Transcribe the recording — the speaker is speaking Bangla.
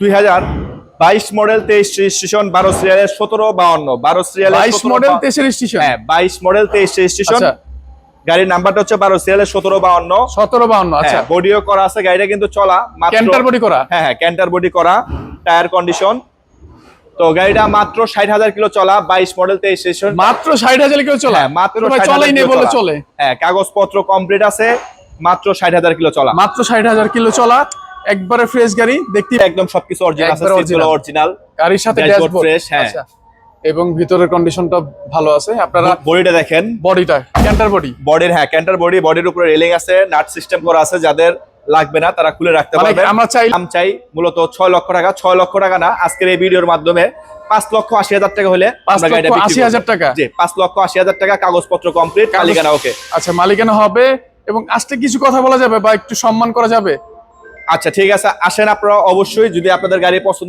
দুই হাজার বাইশ মডেল তেইশ রেজিস্ট্রেশন বারো সিরিয়ালের সতেরো বাউন্ন। বারো সিরিয়ালের বাইশ মডেল তেইশের স্টেশন হ্যাঁ বাইশ মডেল তেইশ রেজিস্ট্রেশন আচ্ছা। গাড়ির নাম্বারটা হচ্ছে বারো সিরিয়ালের সতেরো বাউন্ন। সতেরো বাউন্ন আচ্ছা। বডিও করা আছে গাড়িটা কিন্তু চলা মাত্র ক্যান্টার বডি করা? হ্যাঁ হ্যাঁ ক্যান্টার বডি করা টায়ার কন্ডিশন তো গাড়িটা মাত্র ষাট হাজার কিলো চলা বাইশ মডেল তেইশ রেজিস্ট্রেশন মাত্র ষাট হাজার কেউ চলে? হ্যাঁ মাত্র ভাই 60,000 চলেই নেই বলে চলে। হ্যাঁ কাগজপত্র কমপ্লিট আছে মাত্র ষাট হাজার কিলো চলা। মাত্র ষাট হাজার কিলো চলা একবারে ফ্রেশ গাড়ি দেখতে একদম সবকিছু অরিজিনাল আছে সিটগুলো অরিজিনাল গাড়ির সাথে ড্যাশবোর্ড fresh, হ্যাঁ। এবং ভিতরের কন্ডিশনটা ভালো আছে। আপনারা বডিটা দেখেন। বডিটা ক্যান্টার বডি বডির হ্যাঁ ক্যান্টার বডি বডির উপরে রেলিং আছে নাট সিস্টেম করা আছে যাদের লাগবে না তারা খুলে রাখতে মানে পারবে আমরা চাই দাম চাই মূলত ছয় লক্ষ টাকা ছয় লক্ষ টাকা না আজকের এই ভিডিওর মাধ্যমে পাঁচ লক্ষ আশি হাজার টাকা হলে পাঁচ আমরা লক্ষ বিক্রি আশি করব। হাজার টাকা? জি পাঁচ লক্ষ আশি হাজার টাকা কাগজপত্র কমপ্লিট মালিকানা ওকে আচ্ছা মালিকানা হবে এবং আজকে কিছু কথা বলা যাবে বা একটু সম্মান করা যাবে? আচ্ছা ঠিক আছে। আসেন আপনারা অবশ্যই যদি আপনাদের গাড়ি পছন্দ